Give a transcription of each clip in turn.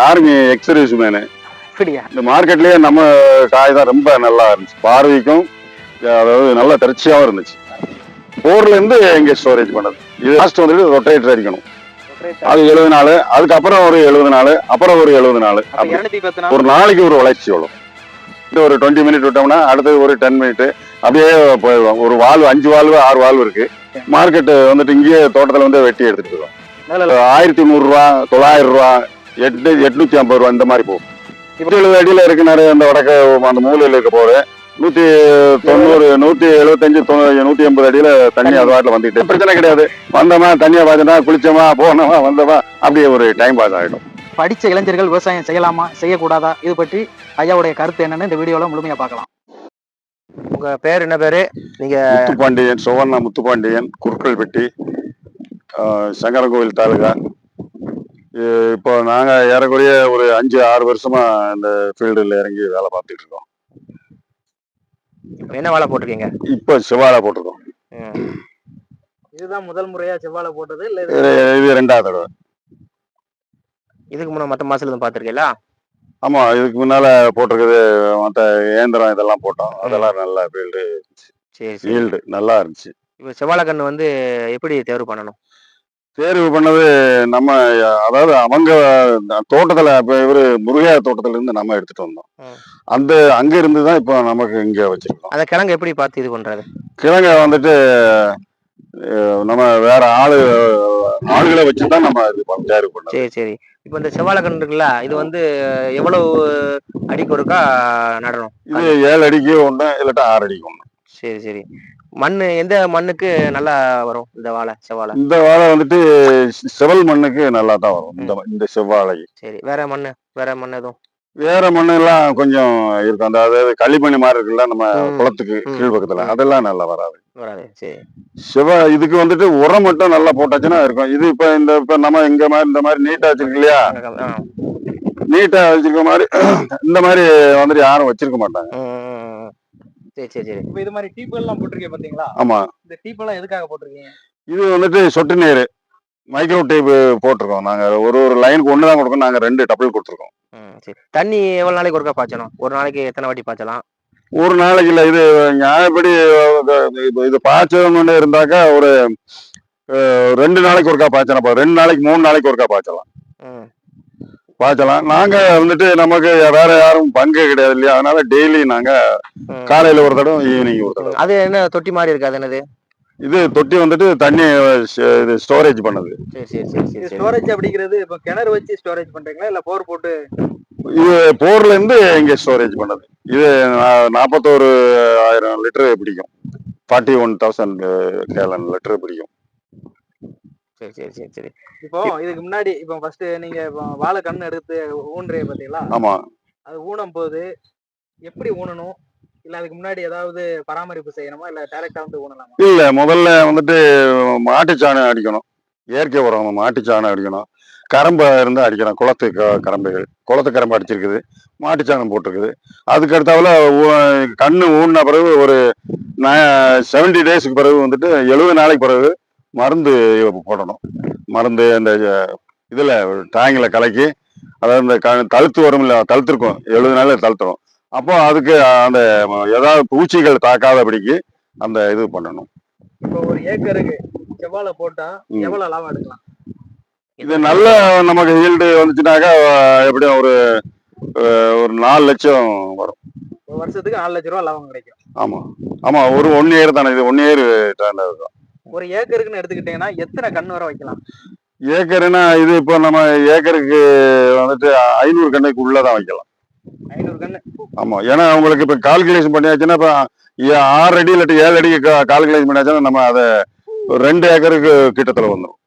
Army ex-service menu அப்படியா? இந்த மார்க்கெட்லயே நம்ம காய் தான் ரொம்ப நல்லா இருந்துச்சு. பார்வைக்கும் அதாவது நல்ல திரட்சியாவும் இருந்துச்சு. போர்ல இருந்து இங்க ஸ்டோரேஜ் பண்ணது. இது லாஸ்ட் வந்துட்டு ரொட்டேட்டர் அடிக்கணும். அது எழுபது நாள் அதுக்கப்புறம் ஒரு எழுபது நாள் அப்புறம் ஒரு எழுபது நாள் ஒரு நாளைக்கு ஒரு வளர்ச்சி வரும். இது ஒரு டுவெண்ட்டி மினிட் விட்டோம்னா அடுத்தது ஒரு டென் மினிட் அப்படியே போயிடுவோம். ஒரு வால்வு அஞ்சு வால்வு ஆறு வால்வு இருக்கு. மார்க்கெட் வந்துட்டு இங்கேயே தோட்டத்துல வந்து வெட்டி எடுத்துட்டு போயிடும் ஆயிரத்தி நூறுரூவா தொள்ளாயிரம் ரூபா எட்டு எட்நூத்தி ஐம்பது ரூபா இந்த மாதிரி போகும். இப்போ எழுபது அடியில் இருக்கு நிறைய அந்த வடக்க அந்த மூலையில் இருக்க போது நூத்தி தொண்ணூறு நூத்தி எழுபத்தஞ்சு தொண்ணூறு நூத்தி எண்பது அடியில தண்ணி அது வாட்டில் வந்துட்டு பிரச்சனை கிடையாது. வந்தோமா தண்ணியை பார்த்தோமா குளிச்சோமா போனோமா வந்தோமா அப்படியே ஒரு டைம் பாஸ் ஆகிடும் படிச்ச இளைஞர்கள் விவசாயம் செய்யலாமா செய்யக்கூடாதா? இது பற்றி ஐயாவுடைய கருத்து என்னன்னு இந்த வீடியோல முழுமையா பார்க்கலாம். உங்க பேர் என்ன பேரு? நீங்க முத்துப்பாண்டியன் சுவர்ணா முத்துப்பாண்டியன் குறுக்கல்பட்டி ஆஹ், சங்கரன்கோவில் தாலுகா. இப்போ நாங்க ஏறக்குறைய ஒரு அஞ்சு ஆறு வருஷமா இந்த ஃபீல்டில் இறங்கி வேலை பார்த்துட்டு இருக்கோம். என்ன வேலை போட்டிருக்கீங்க? இப்போ சிவாலா போட்டிருக்கோம். இதுதான் முதல் முறையா செவ்வாழை போட்டது இல்ல இது ரெண்டாவது தடவை. இதுக்கு முன்ன மத்த மாசத்துல இருந்து பாத்திருக்கீங்களா ஆமா இதுக்கு முன்னால போட்டிருக்குது மற்ற இயந்திரம் இதெல்லாம் போட்டோம். அதெல்லாம் நல்ல ஃபீல்டு சரி சரி. ஈல்டு நல்லா இருந்துச்சு. இப்போ செவ்வாழை கண்ணு வந்து எப்படி தேர்வு பண்ணணும்? தேர்வு பண்ணது நம்ம அதாவது அவங்க தோட்டத்துல இப்ப இவரு முருகையா தோட்டத்துல இருந்து நம்ம எடுத்துட்டு வந்தோம். அந்த அங்க இருந்து தான் இப்போ நமக்கு இங்க வச்சிருக்கோம். அந்த கிழங்கு எப்படி பார்த்து இது பண்றது? கிழங்க வந்துட்டு நம்ம வேற ஆளு ஆளுகளை வச்சு தான் நம்ம இது தேர்வு பண்ணோம் சரி சரி. இப்போ இந்த செவ்வாழை கண்ணு இருக்குல்ல இது வந்து எவ்வளவு அடிக்கு ஒருக்கா நடணும்? இது ஏழு அடிக்கு ஒண்ணு இல்லாட்டா ஆறு அடிக்கு ஒண்ணு. சரி சரி. மண்ணு எந்த மண்ணுக்கு நல்லா வரும்? இந்த வாழை செவ்வாழை. இந்த வாழை வந்துட்டு செவல் மண்ணுக்கு நல்லா தான் வரும். இந்த இந்த செவ்வாழை. சரி வேற மண்ணு வேற மண் எதுவும்? வேற மண்ணு எல்லாம் கொஞ்சம் இருக்கும். அந்த அதாவது களிமண் மாதிரி இருக்குல்ல நம்ம. குளத்துக்கு ம். கீழ்பக்கத்துல. அதெல்லாம் நல்லா வராது. வராது சரி. சிவ இதுக்கு வந்துட்டு உரம் மட்டும் நல்லா போட்டாச்சுன்னா இருக்கும். இது இப்ப இந்த இப்ப நம்ம இங்க மாதிரி இந்த மாதிரி நீட்டா வச்சிருக்கு இல்லையா. நீட்டா வச்சிருக்க மாதிரி இந்த மாதிரி வந்துட்டு யாரும் வச்சிருக்க மாட்டாங்க. சரி சரி சரி. இப்ப இது மாதிரி டீப் எல்லாம் போட்டிருக்கீங்க பாத்தீங்களா? ஆமா. இந்த டீப் எல்லாம் எதுக்காக போட்டிருக்கீங்க? இது வந்துட்டு சொட்டு நீர். மைக்ரோ டேப் போட்டிருக்கோம் நாங்க. ஒரு ஒரு லைனுக்கு ஒன்று தான் கொடுக்கோம் நாங்க ரெண்டு டபுள் கொடுத்துருக்கோம். ம், சரி. தண்ணி எவ்வளவு நாளைக்கு ஒருக்கா பாய்ச்சணும்? ஒரு நாளைக்கு எத்தனை வாட்டி பாய்ச்சலாம்? ஒரு நாளைக்கு இல்ல இது நியாயப்படி இது- இது பாய்ச்சணும்னு இருந்தாக்கா ஒரு அஹ், ரெண்டு நாளைக்கு ஒருக்கா பாய்ச்சலாம். ரெண்டு நாளைக்கு மூணு நாளைக்கு ஒருக்கா பாய்ச்சலாம். ம், பாய்ச்சலாம் நாங்க வந்துட்டு நமக்கு வேற யாரும் பங்கு கிடையாது இல்லையா? அதனால டெய்லி நாங்க. காலையில ஒரு தடவை ஈவினிங் ஒரு தடவை. அது என்ன தொட்டி மாதிரி இருக்கு? அது என்னது? இது தொட்டி வந்துட்டு தண்ணி இது ஸ்டோரேஜ் பண்ணது. சரி சரி சரி சரி சரி. ஸ்டோரேஜ் அப்படிங்கிறது இப்ப கிணறு வச்சு ஸ்டோரேஜ் பண்றீங்களா? இல்ல போர் போட்டு? இது போர்ல இருந்து இங்க ஸ்டோரேஜ் பண்ணது. இது நாற்பத்தோரு ஆயிரம் லிட்டர் பிடிக்கும். Forty one thousand gallon litre பிடிக்கும். சரி சரி சரி சரி. இப்போ இதுக்கு முன்னாடி இப்போ ஃபர்ஸ்ட் நீங்க இப்போ வாழை கண்ணு எடுத்து ஊன்றே பாத்தீங்களா ஆமா. அது ஊனும் போது எப்படி ஊனணும்? இல்ல அதுக்கு முன்னாடி ஏதாவது பராமரிப்பு செய்யணுமா? இல்ல டைரக்டா வந்து ஊனலாமா? இல்ல முதல்ல வந்துட்டு மாட்டுச்சாணம் அடிக்கணும். இயற்கை உரம் மாட்டுச்சாணம் அடிக்கணும். கரம்பை இருந்து அடிக்கணும். குளத்து க- கரம்பைகள். குளத்து கரம்பு அடிச்சிருக்குது. மாட்டுச்சாணம் போட்டிருக்குது. அதுக்கு அடுத்தாப்புல ஊ- கண்ணு ஊன பிறகு ஒரு செவன்டி டேஸ்க்கு பிறகு வந்துட்டு எழுபது நாளைக்கு பிறகு மருந்து போடணும். மருந்து அந்த இதுல டேங்கில கலக்கி அதாவது இந்த க- தழுத்து வரும் இல்ல தழுத்துருக்கும். எழுபது நாள்ல தழுத்துரும். அப்போ அதுக்கு அந்த ஏதாவது பூச்சிகள் தாக்காதபடிக்கு அந்த இது பண்ணணும். இப்போ ஒரு ஏக்கருக்கு செவ்வாழை போட்டா ம். எவ்வளவு லாபம் எடுக்கலாம்? இது நல்ல நமக்கு ஈல்டு வந்துச்சுனாக்கா எப்படியும் ஒரு ஒரு நாலு லட்சம் வரும். வருஷத்துக்கு நாலு லட்ச ரூபா லாபம் கிடைக்கும். ஆமா. ஆமா ஒரு ஒன் இயர் தானே. இது ஒன் இயர் தான். ஒரு ஏக்கருக்குன்னு எடுத்துக்கிட்டீங்கன்னா எத்தனை கண்ணு வரை வைக்கலாம்? ஏக்கருன்னா இது இப்போ நம்ம ஏக்கருக்கு வந்துட்டு ஐநூறு கண்ணுக்கு உள்ளதான் வைக்கலாம். ஐநூறு கண்ணு ஆமா ஏன்னா உங்களுக்கு இப்போ கால்குலேஷன் பண்ணியாச்சுன்னா இப்போ ஆறு அடி இல்லாட்டி ஏழு அடிக்கு கால்குலேஷன் பண்ணியாச்சுன்னா நம்ம அதை ரெண்டு ஏக்கருக்கு கிட்டத்துல வந்துடும்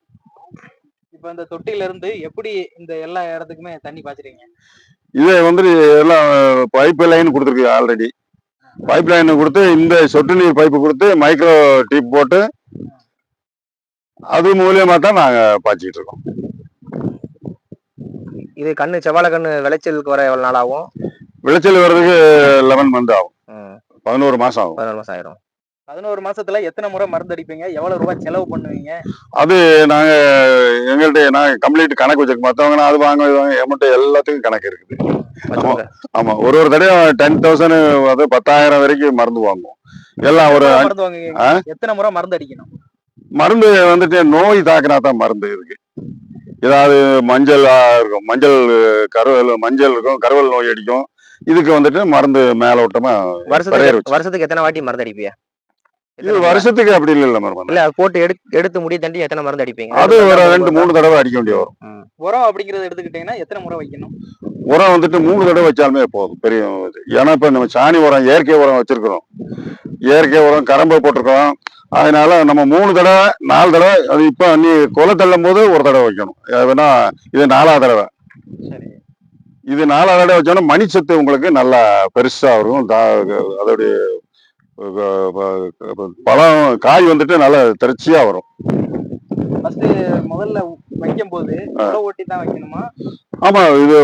இப்போ இந்த தொட்டில இருந்து எப்படி இந்த எல்லா இடத்துக்குமே தண்ணி பாய்ச்சுறீங்க இது வந்துட்டு எல்லாம் பைப் லைன் கொடுத்துருக்கு ஆல்ரெடி பைப் லைன் கொடுத்து இந்த சொட்டு நீர் பைப்பு கொடுத்து மைக்ரோ டீப் போட்டு அது மூலியமா தான் நாங்க பாய்ச்சிட்டு இருக்கோம். இது கண்ணு செவ்வாழை கண்ணு விளைச்சலுக்கு வர எவ்வளவு நாள் ஆகும்? விளைச்சல் வர்றதுக்கு லெவன் மந்த் ஆகும். பதினோரு மாசம் ஆகும். பதினாலு மாசம் ஆயிரும். பதினோரு மாசத்துல எத்தனை முறை மருந்து அடிப்பீங்க? எவ்வளவு ரூபாய் செலவு பண்ணுவீங்க? அது நாங்க எங்கள்கிட்ட நாங்க கம்ப்ளீட் கணக்கு வச்சிருக்கோம். மற்றவங்க அது வாங்க இது வாங்க எமௌண்ட் எல்லாத்துக்கும் கணக்கு இருக்குது. மத்தவங்க. ஆமா ஒரு ஒரு தடையும் டென் தௌசண்ட் அது பத்தாயிரம் வரைக்கும் மருந்து வாங்குவோம். எல்லாம் ஒரு எவ்வளவு மருந்து வாங்குவீங்க? எத்தனை முறை மருந்து அடிக்கணும்? மருந்து வந்துட்டு நோய் தாக்கினா தான் மருந்து இருக்கு. ஏதாவது மஞ்சள் இருக்கும். மஞ்சள் கருவல் மஞ்சள் இருக்கும். கருவல் நோய் அடிக்கும். இதுக்கு வந்துட்டு மருந்து மேலோட்டமா வருஷத்துக்கு வருஷத்துக்கு எத்தனை வாட்டி மருந்து அடிப்பீங்க? இது? வருஷத்துக்கு அப்படி இல்ல மருந்து இல்ல அது போட்டு எடுத்து எடுத்து முடி தண்டி எத்தனை மருந்து அடிப்பீங்க? அது ஒரு ரெண்டு மூணு தடவை அடிக்க வேண்டிய வரும். உரம் அப்படிங்கறத எடுத்துக்கிட்டீங்கன்னா எத்தனை முறை வைக்கணும்? உரம் வந்துட்டு மூணு தடவை வச்சாலுமே போதும். பெரிய. ஏன்னா இப்ப நம்ம சாணி உரம் இயற்கை உரம் வச்சிருக்கிறோம். இயற்கை உரம் கரம்பு போட்டிருக்கோம் அதனால நம்ம மூணு தடவை நாலு தடவை அது இப்ப நீ கொலை தள்ளும் போது ஒரு தடவை வைக்கணும். ஏன்னா இது நாலாவது தடவை. சரி. இது நாலாவது தடவை வச்சோன்னா மணிச்சத்து உங்களுக்கு நல்லா பெருசா வரும். தா- அதோடைய பழம் காய் வந்துட்டு நல்லா திரட்சியா வரும். ஃபர்ஸ்ட் முதல்ல வைக்கும் போது உழவு ஓட்டி தான் வைக்கணுமா? ஆமா இது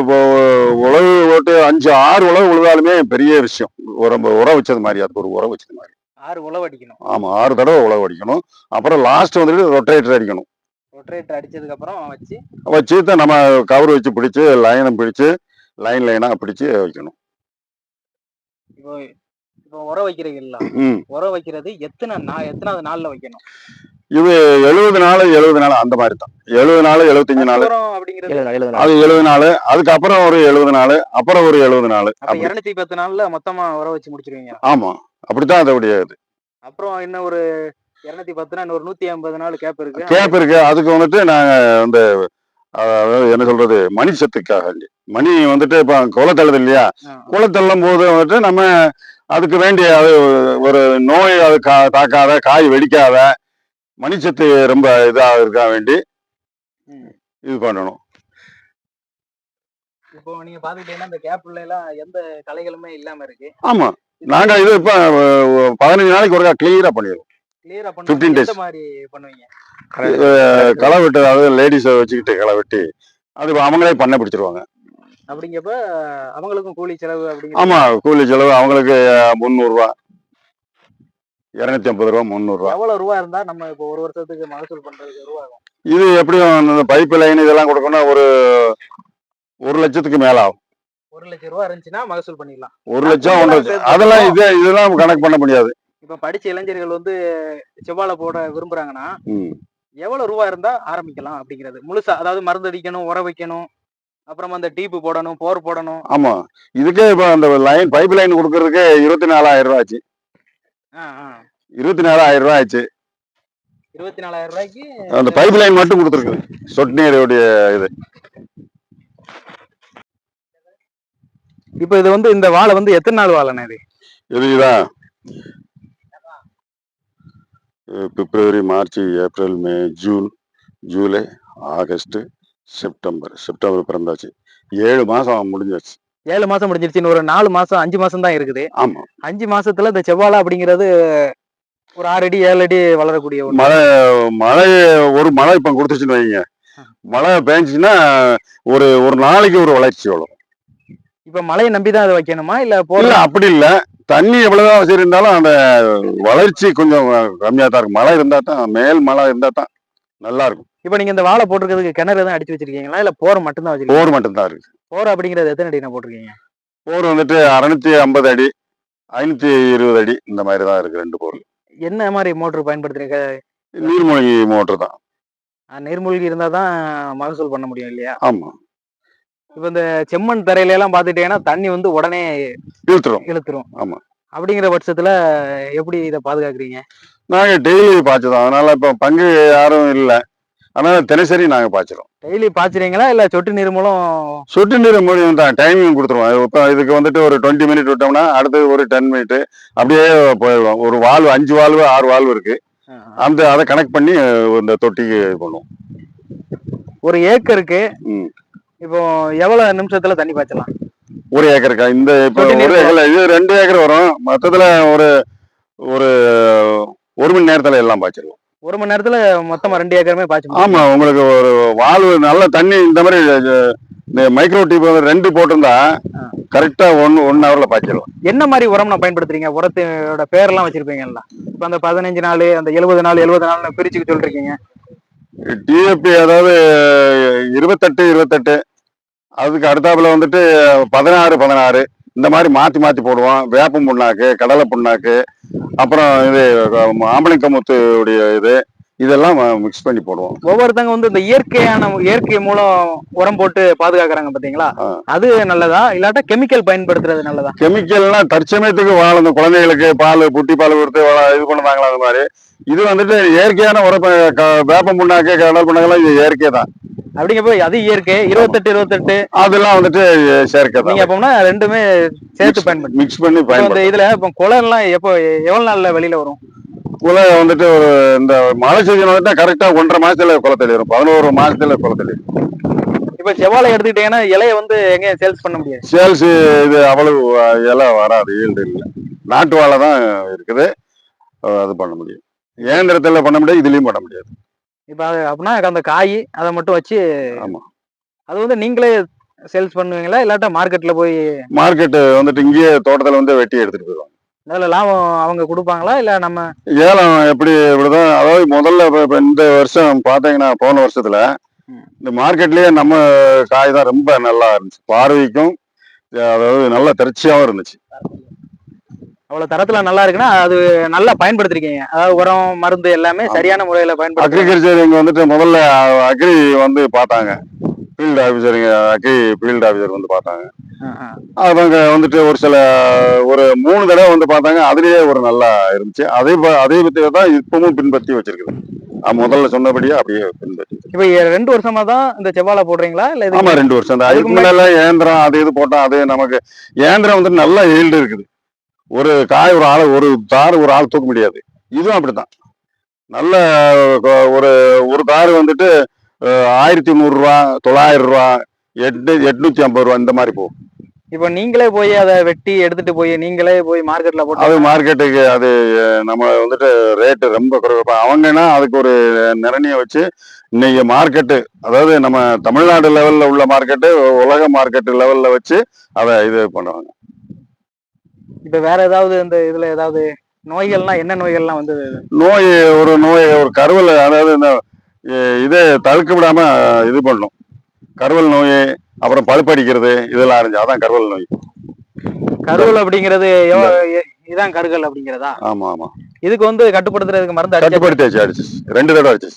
உழவு ஓட்டு அஞ்சு ஆறு உழவு உழுதாலுமே பெரிய விஷயம். உரம் உரம் வச்சது மாதிரி அதுக்கு ஒரு உரம் வச்சது மாதிரி. ஆறு உழவு அடிக்கணும். ஆமா ஆறு தடவை உழவு அடிக்கணும். அப்புறம் லாஸ்ட் வந்துட்டு ரொட்டேட்டர் அடிக்கணும். ரொட்டேட்டர் அடிச்சதுக்கு அப்புறம் வச்சு? வச்சு தான் நம்ம கவர் வச்சு பிடிச்சு லைனை பிடிச்சு லைன் லைனா பிடிச்சு வைக்கணும். இப்போ இப்போ உரம் ம். உரம் வைக்கிறது எத்தனை நாள் எத்தனாவது நாள்ல வைக்கணும்? இது எழுபது நாள் எழுபது நாள் அந்த மாதிரி தான் எழுபது நாள் எழுபத்தஞ்சு நாள். நாள், நாள். அது எழுபது நாள் அதுக்கப்புறம் ஒரு எழுபது நாள் அப்புறம் ஒரு எழுபது நாள். இருநூத்தி பத்து நாள்ல மொத்தமா உரம் வச்சு முடிச்சிருவீங்க. ஆமா. அப்படித்தான் அதோடைய இது. அப்புறம் இன்னும் ஒரு இருநூத்தி பத்துனா இன்னொரு நூத்தி ஐம்பது நாள் கேப் இருக்கு. கேப் இருக்கு. அதுக்கு வந்துட்டு நாங்க அந்த அதாவது என்ன சொல்றது மணி சத்துக்காக. மணி வந்துட்டு இப்ப குலை தள்ளுது இல்லையா? ஆ, குலை தள்ளும் போது வந்துட்டு நம்ம அதுக்கு வேண்டிய அது ஒரு நோய் அது கா- தாக்காத காய் வெடிக்காத மணிச்சத்து ரொம்ப இதா இருக்கா வேண்டி ம். இது பண்ணணும். இப்போ நீங்க பாத்துக்கிட்டீங்கன்னா இந்த கேப்ல எல்லாம் எந்த கலைகளுமே இல்லாம இருக்கு. ஆமா. நாங்க இது இப்ப பதினஞ்சு நாளைக்கு ஒருக்கா கிளியரா பண்ணிடுவோம். கிளியரா 15 பண்ண மாதிரி பண்ணுவீங்க? களை வெட்டு அதாவது லேடிஸை வச்சுக்கிட்டு களை வெட்டி அது அவங்களே பண்ண பிடிச்சிருவாங்க. அப்படிங்கப்ப அவங்களுக்கும் கூலி செலவு அப்படிங்கிற ஆமா கூலி செலவு அவங்களுக்கு முந்நூறுரூவா இரநூத்தி ஐம்பது ரூபா முந்நூறுரூவா எவ்வளவு ரூபா இருந்தா நம்ம இப்போ ஒரு வருஷத்துக்கு மகசூல் பண்றதுக்கு ரூபா ஆகும். இது எப்படியும் இந்த பைப் லைன் இதெல்லாம் கொடுக்கணும்னா ஒரு ஒரு லட்சத்துக்கு மேல ஆகும். ஒரு லட்சம் ரூபா இருந்துச்சுன்னா மகசூல் பண்ணிடலாம். ஒரு லட்சம் ஒன்றரை லட்சம். அதெல்லாம் இது இதெல்லாம் கணக்கு பண்ண முடியாது. இப்ப படிச்ச இளைஞர்கள் வந்து செவ்வாழை போட விரும்புறாங்கன்னா. எவ்வளவு ரூபா இருந்தா ஆரம்பிக்கலாம் அப்படிங்கிறது. முழுசா அதாவது மருந்து அடிக்கணும் உர வைக்கணும் அப்புறம் அந்த டீப்பு போடணும் போர் போடணும். ஆமா. இதுக்கே இப்போ அந்த லைன் பைப் லைன் கொடுக்கறதுக்கே இருபத்தி நாலாயிரம் ரூபா ஆச்சு. இருபத்தி நாலாயிரம் ரூபா ஆச்சு இருபத்தி நாலாயிரம் ரூபாய்க்கு அந்த பைப் லைன் மட்டும் கொடுத்துருக்குது. சொட்டு நீருடைய இது. இப்போ இது வந்து இந்த வாழை வந்து எத்தனை நாள் வாழைண்ணே இது? இது இதான் அஹ் February March April May June July August September. September பிறந்தாச்சு. ஏழு மாசம் முடிஞ்சாச்சு. ஏழு மாசம் முடிஞ்சிருச்சு. இன்னும் ஒரு நாலு மாசம் அஞ்சு மாசம் தான் இருக்குது. ஆமா. அஞ்சு மாசத்துல இந்த செவ்வாழை அப்படிங்கிறது ஒரு ஆறு அடி ஏழு அடி வளரக்கூடிய மழை மழை ஒரு மழை இப்ப கொடுத்துச்சுன்னு வைங்க. மழை பெஞ்சுச்சுன்னா ஒரு ஒரு நாளைக்கு ஒரு வளர்ச்சி வளரும் இப்ப மழையை நம்பிதான் அதை வைக்கணுமா? இல்ல போற அப்படி இல்ல. தண்ணி எவ்வளவுதான் வசதி இருந்தாலும் அந்த வளர்ச்சி கொஞ்சம் கம்மியா தான் இருக்கும் மழை இருந்தா தான் மேல் மழை இருந்தா தான் நல்லா இருக்கும் இப்ப நீங்க இந்த வாழை போட்டிருக்கிறதுக்கு கிணறு எதுவும் அடிச்சு வச்சிருக்கீங்களா? இல்ல போர் மட்டும் தான் வச்சிருக்கீங்க போர் மட்டும் தான் இருக்கு. போர் அப்படிங்கிறது எத்தனை அடி போட்டிருக்கீங்க? போர் வந்துட்டு அறுநூத்தி ஐம்பது அடி ஐநூத்தி இருபது அடி இந்த மாதிரி தான் இருக்கு ரெண்டு போர். என்ன மாதிரி மோட்டர் பயன்படுத்துறீங்க? நீர்மூழ்கி மோட்டர் தான். நீர்மூழ்கி இருந்தா தான் மகசூல் பண்ண முடியும் இல்லையா? ஆமா. இப்ப இந்த செம்மண் தரையில எல்லாம் பாத்துட்டீங்கன்னா தண்ணி வந்து உடனே இழுத்துரும். இழுத்துரும். ஆமா. அப்படிங்கிற பட்சத்துல எப்படி இதை பாதுகாக்கிறீங்க? நாங்க டெய்லி பாய்ச்சதோம் அதனால இப்ப பங்கு யாரும் இல்ல. அதனால தினசரி நாங்க பாய்ச்சிரும் டெய்லி பாய்ச்சுறீங்களா? இல்ல சொட்டு நீர் மூலம் சொட்டு நீர் மூலியம் தான். டைமிங் கொடுத்துருவோம். இப்போ இதுக்கு வந்துட்டு ஒரு டுவெண்ட்டி மினிட் விட்டோம்னா அடுத்து ஒரு டென் மினிட் அப்படியே போயிடுவோம். ஒரு வால்வு அஞ்சு வால்வு ஆறு வால்வு இருக்கு. அந்த அதை கனெக்ட் பண்ணி இந்த தொட்டிக்கு பண்ணுவோம். ஒரு ஏக்கருக்கு. இப்போ எவ்வளவு நிமிஷத்துல தண்ணி பாய்ச்சலாம்? ஒரு ஏக்கருக்கா? இந்த இப்போ ஒரு ஏக்கர் இது ரெண்டு ஏக்கர் வரும். மொத்தத்துல ஒரு ஒரு ஒரு மணி நேரத்துல எல்லாம் பாய்ச்சிருவோம். ஒரு மணி நேரத்துல மொத்தமா ரெண்டு ஏக்கருமே பாய்ச்ச ஆமா உங்களுக்கு ஒரு வால்வு நல்ல தண்ணி இந்த மாதிரி இந்த மைக்ரோ டியூப் ரெண்டு போட்டிருந்தா கரெக்டா ஒன் ஒன் ஹவர்ல பாய்ச்சிடலாம் என்ன மாதிரி உரம் நான் பயன்படுத்துறீங்க? உரத்தோட பேரெல்லாம் வச்சிருப்பீங்கல்ல. இப்ப அந்த பதினஞ்சு நாள் அந்த எழுபது நாள் எழுபது நாள் பிரிச்சுக்க சொல்றீங்க டிஎப்பி அதாவது இருபத்தெட்டு இருபத்தெட்டு. அதுக்கு அடுத்தாப்புல வந்துட்டு பதினாறு பதினாறு. இந்த மாதிரி மாத்தி மாத்தி போடுவோம். வேப்ப புண்ணாக்கு கடலை புண்ணாக்கு அப்புறம் இது ஆம்பளிக்கமுத்து உடைய இது இதெல்லாம் மிக்ஸ் பண்ணி போடுவோம். ஒவ்வொருத்தங்க வந்து இந்த இயற்கையான இயற்கை மூலம் உரம் போட்டு பாதுகாக்கிறாங்க பாத்தீங்களா. அது நல்லதா? இல்லாட்டா கெமிக்கல் பயன்படுத்துறது நல்லதா? கெமிக்கல்னா தற்சமயத்துக்கு வாழணும் குழந்தைகளுக்கு பால் புட்டி பால் கொடுத்து இது பண்ணுவாங்களா அது மாதிரி. இது வந்துட்டு இயற்கையான உரப்ப க- வேப்ப புண்ணாக்கு கடல் புண்ணாக்கெல்லாம் இது இயற்கை தான் அப்படிங்க போய் அது இயற்கை. இருபத்தெட்டு இருபத்தெட்டு. அதெல்லாம் வந்துட்டு செயற்கை நீங்க அப்போம்னா ரெண்டுமே சேர்த்து பயன்படுத்து மிக்ஸ் பண்ணி பயன்படுத்தும் இதுல இப்போ குளம் எல்லாம் எப்போ எவ்வளவு நாள்ல வெளியில வரும்? குலை வந்துட்டு ஒரு இந்த மழை சீசன் வந்துட்டு கரெக்டா ஒன்றரை மாசத்துல குளத்தடி வரும். பதினோரு மாசத்துல குளத்தடி இப்ப செவ்வாழை எடுத்துக்கிட்டீங்கன்னா இலைய வந்து எங்கேயும் சேல்ஸ் பண்ண முடியாது. சேல்ஸ் இது அவ்வளவு எல்லாம் வராது ஈல்டு இல்லை. நாட்டு வாழை தான் இருக்குது. அது பண்ண முடியும். இயந்திரத்துல பண்ண முடியாது இதுலயும் பண்ண முடியாது. இப்ப அது அப்படின்னா அந்த காய் அதை மட்டும் வச்சு ஆமா. அது வந்து நீங்களே சேல்ஸ் பண்ணுவீங்களா? இல்லாட்டா மார்க்கெட்ல போய் மார்க்கெட் வந்துட்டு இங்கேயே தோட்டத்துல வந்து வெட்டி எடுத்துட்டு போயிடுவாங்க. அதுல லாபம் அவங்க கொடுப்பாங்களா? இல்ல நம்ம ஏலம் எப்படி இப்படிதான் அதாவது முதல்ல இப்ப- இந்த வருஷம் பாத்தீங்கன்னா போன வருஷத்துல. இந்த மார்க்கெட்லயே நம்ம காய் தான் ரொம்ப நல்லா இருந்துச்சு. பார்வைக்கும் அதாவது நல்ல திரட்சியாவும் இருந்துச்சு. அவ்வளவு தரத்துல நல்லா இருக்குன்னா அது நல்லா பயன்படுத்திருக்கீங்க. அதாவது உரம் மருந்து எல்லாமே. சரியான முறையில பயன்படுத்தி அக்ரிகல்ச்சர் இங்க வந்துட்டு முதல்ல அக்ரி வந்து பார்த்தாங்க. ஃபீல்டு ஆஃபீஸருங்க அக்ரி ஃபீல்டு ஆஃபீஸர் வந்து பார்த்தாங்க. அவங்க வந்துட்டு ஒரு சில ஒரு மூணு தடவை வந்து பார்த்தாங்க. அதுலயே ஒரு நல்லா இருந்துச்சு. அதே அதே பத்தி தான் இப்பவும் பின்பற்றி வச்சிருக்குது. முதல்ல சொன்னபடியே அப்படியே பின்பற்றி இப்ப ரெண்டு வருஷமா தான் இந்த செவ்வாழை போடுறீங்களா? இல்ல இது ஆமா ரெண்டு வருஷம் தான். அதுக்கு முன்னால ஏந்திரம் அது இது போட்டா அது நமக்கு ஏந்திரம் வந்துட்டு நல்ல ஈல்டு இருக்குது. ஒரு காய் ஒரு ஆள் ஒரு தார் ஒரு ஆள் தூக்க முடியாது. இதுவும் அப்படித்தான். நல்ல ஒரு ஒரு தார் வந்துட்டு ஆயிரத்தி நூறு ரூபா தொள்ளாயிரம் ரூபா எட்டு எட்நூத்தி ஐம்பது ரூபா இந்த மாதிரி போகும். இப்ப நீங்களே போய் அதை வெட்டி எடுத்துட்டு போய் நீங்களே போய் மார்க்கெட்ல போட்டு அது மார்க்கெட்டுக்கு அது நம்ம வந்துட்டு ரேட்டு ரொம்ப குறைவு. அவங்கன்னா அதுக்கு ஒரு நிரணியை வச்சு இன்னைக்கு மார்க்கெட்டு அதாவது நம்ம தமிழ்நாடு லெவல்ல உள்ள மார்க்கெட்டு உலக மார்க்கெட்டு லெவல்ல வச்சு அதை இது பண்ணுவாங்க. இப்ப வேற ஏதாவது இந்த இதுல ஏதாவது நோய்கள்லாம் என்ன நோய்கள்லாம் வந்து நோய் ஒரு நோய் ஒரு கருவல் அதாவது இந்த இதை தடுக்க விடாம இது பண்ணும் கருவல் நோய் அப்புறம் பழுப்படிக்கிறது இதெல்லாம் இருந்துச்சு அதான் கருவல் நோய். கருவல் அப்படிங்கிறது இதான் கருகல் அப்படிங்கிறதா? ஆமா ஆமா. இதுக்கு வந்து கட்டுப்படுத்துறதுக்கு மருந்து அடிச்சு கட்டுப்படுத்தி அடிச்சு ரெண்டு தடவை அடிச்சு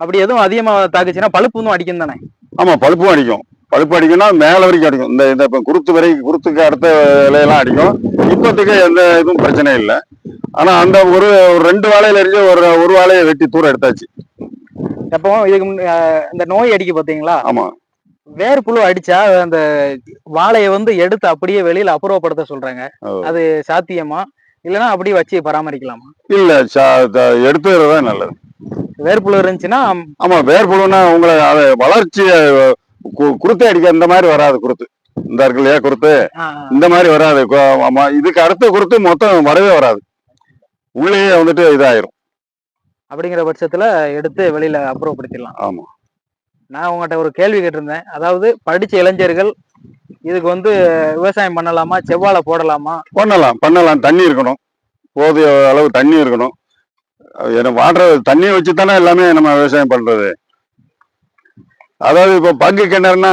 அப்படி எதுவும் அதிகமா தாக்குச்சுன்னா பழுப்பும் அடிக்கும் தானே ஆமா பழுப்பும் அடிக்கும். பழுப்பு அடிக்கும்னா மேல வரைக்கும் அடிக்கும். இந்த இந்த இப்ப குருத்து வரைக்கும் குருத்துக்கு அடுத்த இலையெல்லாம் அடிக்கும். இப்போதைக்கு எந்த இதுவும் பிரச்சனை இல்லை. ஆனா அந்த ஒரு ரெண்டு வாழையில இருந்து ஒரு ஒரு வாழையை வெட்டி தூரம் எடுத்தாச்சு. எப்போ இதுக்கு இந்த நோய் அடிக்கு பாத்தீங்களா? ஆமா. வேர் புழு அடிச்சா அந்த வாழையை வந்து எடுத்து அப்படியே வெளியில அப்புறப்படுத்த சொல்றாங்க. அது சாத்தியமா? இல்லைன்னா அப்படியே வச்சு பராமரிக்கலாமா? இல்ல சா- த- எடுத்துறது தான் நல்லது. வேர்ப்புழு இருந்துச்சுன்னா ஆமா வேர்புழுன்னா உங்களை அது வளர்ச்சியை குருத்தை அடிக்க இந்த மாதிரி வராது குருத்து. இந்த இருக்கு இல்லையா குருத்து? இந்த மாதிரி வராது. இதுக்கு அடுத்த குருத்து மொத்தம் வரவே வராது. உள்ளேயே வந்துட்டு இதாயிரும். அப்படிங்கிற பட்சத்துல எடுத்து வெளியில அப்புறப்படுத்திடலாம் ஆமா. நான் உங்கள்கிட்ட ஒரு கேள்வி கேட்டிருந்தேன். அதாவது படிச்ச இளைஞர்கள் இதுக்கு வந்து விவசாயம் பண்ணலாமா? செவ்வாழை போடலாமா? பண்ணலாம் பண்ணலாம். தண்ணி இருக்கணும். போதிய அளவு தண்ணி இருக்கணும். ஏன்னா வாட்டர் தண்ணியை வச்சு தானே எல்லாமே நம்ம விவசாயம் பண்றது. அதாவது இப்போ பங்கு கிணறுனா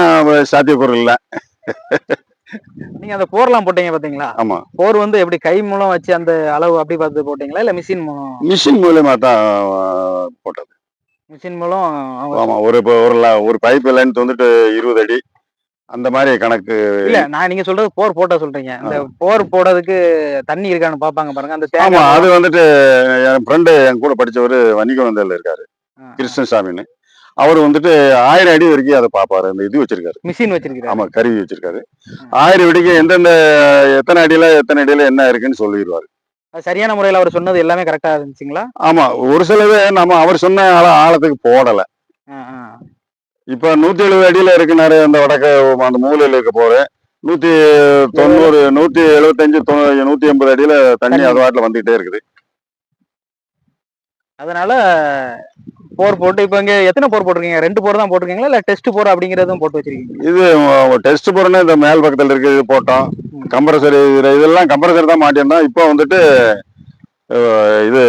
சாத்தியப்பொருள் இல்லை. நீங்க அந்த போர்லாம் போட்டீங்க பாத்தீங்களா? ஆமா. போர் வந்து எப்படி கை மூலம் வச்சு அந்த அளவு அப்படி பார்த்து போட்டீங்களா? இல்ல மிஷின் மூலம்? மிஷின் மூலியமா தான் போட்டது. மிஷின் மூலம் ஆமா ஒரு ஒரு ஒரு பைப் லென்த் வந்துட்டு இருபது அடி. அந்த மாதிரி கணக்கு இல்ல நான் நீங்க சொல்றது போர் போட்ட சொல்றீங்க. இந்த போர் போடுறதுக்கு தண்ணி இருக்கான்னு பாப்பாங்க பாருங்க அந்த ஆமா அது வந்துட்டு என் ஃப்ரெண்டு என் கூட படிச்சவர் வணிகவந்தல இருக்காரு. ஆ, கிருஷ்ணசாமின்னு. அவர் வந்துட்டு ஆயிரம் அடி வரைக்கும் அதை பார்ப்பாரு அந்த இது வச்சிருக்காரு. மிஷின் வச்சிருக்கிறாங்க ஆமா கருவி வச்சிருக்காரு. ஆயிரம் அடிக்கு எந்தெந்த எத்தனை அடியில எத்தனை அடியில என்ன இருக்குன்னு சொல்லிடுவாரு. சரியான முறையில அவர் சொன்னது எல்லாமே கரெக்டா இருந்துச்சுங்களா? ஆமா ஒரு சிலது நம்ம அவர் சொன்ன ஆழ- ஆழத்துக்கு போடல. இப்ப நூத்தி எழுபது அடியில இருக்குனாரு அந்த வடக்க அந்த மூலையில இருக்க போற. நூத்தி தொண்ணூறு நூத்தி எழுபத்தஞ்சு நூத்தி எண்பது அடியில தண்ணி தண்ணி. அது வாட்டில வந்துகிட்டே இருக்குது. அதனால போர் போட்டு இப்போ இங்க எத்தனை போர் போட்டிருக்கீங்க? ரெண்டு போர் தான் போட்டிருக்கீங்களா? இல்ல டெஸ்ட் போர் அப்படிங்கறதும் போட்டு வச்சிருக்கீங்க இது டெஸ்ட் போறோன்னா இந்த மேல் பக்கத்துல இருக்கு இது போட்டோம். ம். கம்ப்ரஸர் இதெல்லாம் கம்ப்ரஸர் தான் மாட்டியிருந்தோம். இப்போ வந்துட்டு இது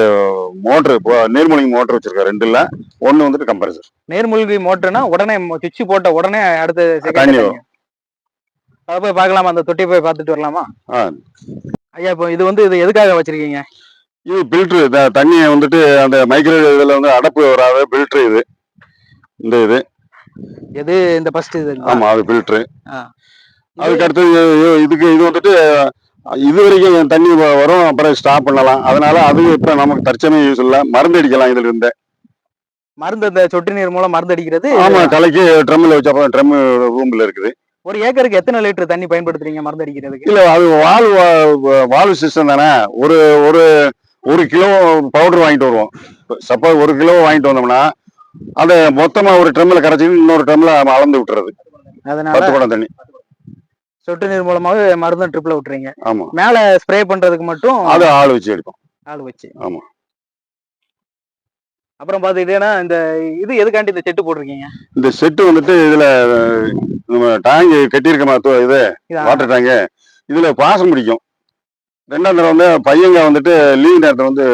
மோட்ரு நீர்மூழ்கி மோட்டர் வச்சிருக்கோம் ரெண்டு இல்ல ஒன்னு வந்துட்டு கம்ப்ரஸர் நேர்மூழ்கி மோட்டர்னா உடனே சுவிட்ச் போட்ட உடனே அடுத்த தண்ணி. அதை போய் பார்க்கலாமா? அந்த தொட்டி போய் பார்த்துட்டு வரலாமா. ஐயா இப்போ இது வந்து இது எதுக்காக வச்சிருக்கீங்க? இது பில்ட்ரு தண்ணியை வந்துட்டு அந்த மைக்ரோ இதுல வந்து அடப்பு வராத பில்ட்ரு இது. இந்த இது. எது? இந்த ஃபர்ஸ்ட் இது ஆமா அது பில்ட்ரு. அதுக்கு அடுத்தது இது- இதுக்கு இது வந்துட்டு இது வரைக்கும் தண்ணி வ- வரும். அப்புறம் ஸ்டாப் பண்ணலாம். அதனால அது இப்ப நமக்கு தற்சமயம் யூஸ் இல்ல. மருந்து அடிக்கலாம் இதுல இருந்து. மருந்து இந்த சொட்டு நீர் மூலம் மருந்து அடிக்கிறது? ஆமா கலைக்கு ட்ரம்மில் வச்சப்போ ட்ரம் ரூம்ல இருக்குது. ஒரு ஏக்கருக்கு எத்தனை லிட்டர் தண்ணி பயன்படுத்துறீங்க மருந்து அடிக்கிறதுக்கு? இல்ல அது வால் வால்வ் சிஸ்டம் தானே. ஒரு ஒரு ஒரு கிலோ பவுடர் வாங்கிட்டு வருவோம். சப்போஸ் ஒரு கிலோ வாங்கிட்டு வந்தோம்னா அதை மொத்தமா ஒரு ட்ரம்மில் கரைச்சிட்டு இன்னொரு ட்ரம்ல அளந்து விட்டுறது. பத்து குடம் தண்ணி. சொட்டு நீர் மூலமாவே மருந்து ட்ரிப்ல விட்டுறீங்க. ஆமா. மேல ஸ்ப்ரே பண்றதுக்கு மட்டும் அது ஆள் வச்சு எடுப்போம் ஆள் வச்சு. ஆமா. அப்புறம் பாத்துக்கிட்டீங்கன்னா இந்த இது எதுக்காண்டி இந்த செட்டு போட்டிருக்கீங்க? இந்த செட்டு வந்துட்டு இதுல நம்ம டேங்க் கட்டியிருக்க இது வாட்டர் டேங்கு இதுல பாசம் பிடிக்கும். ரெண்டாம் தடவை வந்து பையங்க வந்துட்டு லீவ் நேரத்தில் வந்து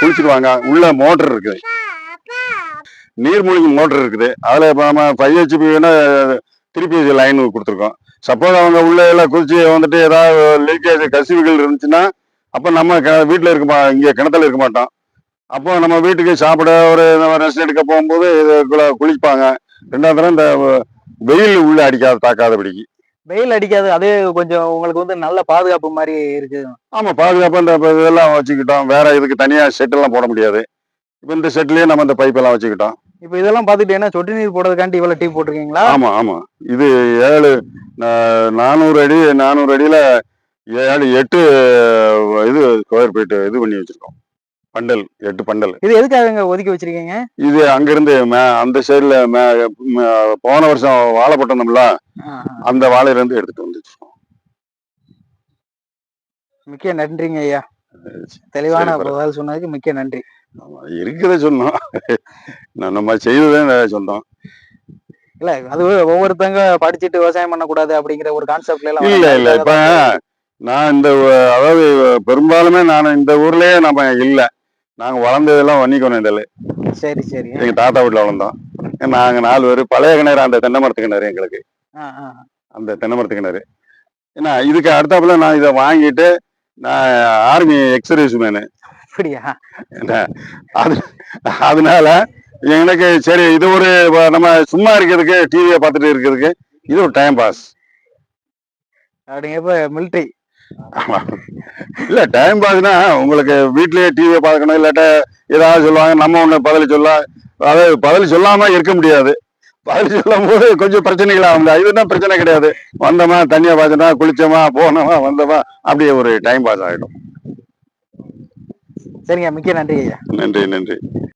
குளிச்சுடுவாங்க உள்ள மோட்டர் இருக்குது. நீர்மூழ்கி மோட்டர் இருக்குது. அதில் இப்போ நம்ம ஃபைவ் ஹெச்பி திருப்பி லைன் கொடுத்துருக்கோம். சப்போஸ் அவங்க உள்ள எல்லாம் குளிச்சு வந்துட்டு ஏதாவது லீக்கேஜ் கசிவுகள் இருந்துச்சுன்னா அப்போ நம்ம க- வீட்டில் இருக்க மா இங்கே கிணத்துல இருக்க மாட்டோம். அப்போ நம்ம வீட்டுக்கு சாப்பிட ஒரு ரெஸ்ட் எடுக்க போகும்போது இதுக்குள்ள குளிப்பாங்க. ரெண்டாவது தடவை இந்த வெயில் உள்ள அடிக்காத தாக்காதபடிக்கு வெயில் அடிக்காது அதே கொஞ்சம் உங்களுக்கு வந்து நல்ல பாதுகாப்பு மாதிரி இருக்கு. ஆமா பாதுகாப்பா இந்த இதெல்லாம் வச்சுக்கிட்டோம். வேற இதுக்கு தனியா செட் எல்லாம் போட முடியாது. இப்ப இந்த செட்லயே நம்ம இந்த பைப் எல்லாம் வச்சுக்கிட்டோம். இப்போ இதெல்லாம் பாத்துக்கிட்டீங்கன்னா சொட்டு நீர் போடுறதுக்காண்டி இவ்வளவு டீ போட்டிருக்கீங்களா? ஆமா ஆமா. இது ஏழு நானூறு அடி நானூறு அடியில ஏழு எட்டு இது ஸ்கொயர் ஃபீட் இது பண்ணி வச்சிருக்கோம். பண்டல் எட்டு பண்டல். இது எதுக்காக ஒதுக்கி வச்சிருக்கீங்க? இது அங்கிருந்து அந்த சைடுல போன வருஷம் வாழை ஆ. அந்த வாழையில இருந்து எடுத்துட்டு வந்து வச்சிருக்கோம் மிக்க நன்றிங்க ஐயா. தெளிவான. பதில் சொன்னதுக்கு மிக்க நன்றி. ஆமா, இருக்கிறத சொன்னோம். நம்ம செய்ததே சொன்னோம். இல்ல அது ஒவ்வொருத்தங்க படிச்சுட்டு விவசாயம் பண்ணக்கூடாது அப்படிங்கிற ஒரு கான்செப்ட்ல எல்லாம் இல்ல. இல்ல இப்ப நான் இந்த அதாவது பெரும்பாலுமே நான் இந்த ஊர்லயே நம்ம இல்ல. நாங்க வளர்ந்ததெல்லாம் வன்னிக்கோணைந்தல் சரி சரி. எங்க தாத்தா வீட்டுல வளர்ந்தோம். நாங்க நாலு பேர் பழைய கிணறு அந்த தென்னை மரத்து கிணறு எங்களுக்கு. அந்த தென்னை மரத்து கிணறு. ஏன்னா இதுக்கு அடுத்தாப்புல நான் இதை வாங்கிட்டு நான் ஆர்மி எக்ஸர்வீஸ் மேனு அப்படியா? அது அதனால எனக்கு சரி இது ஒரு நம்ம சும்மா இருக்கிறதுக்கு டிவியை பார்த்துட்டு இருக்கிறதுக்கு இது ஒரு டைம் பாஸ் அப்படிங்கிறப்ப மிலிட்ரி இல்ல டைம் பாஸ்னா உங்களுக்கு வீட்லயே டிவியை பார்க்கணும் இல்லாட்ட ஏதாவது சொல்லுவாங்க நம்ம ஒண்ணு பதில் சொல்ல அதாவது பதில் சொல்லாம இருக்க முடியாது. பதில் சொல்லும் போது கொஞ்சம் பிரச்சனைகள் ஆகும் இதுதான் பிரச்சனை கிடையாது. வந்தோமா தண்ணியை பாய்ச்சோமா குளிச்சோமா போனோமா வந்தோமா அப்படியே ஒரு டைம் பாஸ் ஆயிடும். சரிங்க மிக்க நன்றி ஐயா. நன்றி நன்றி.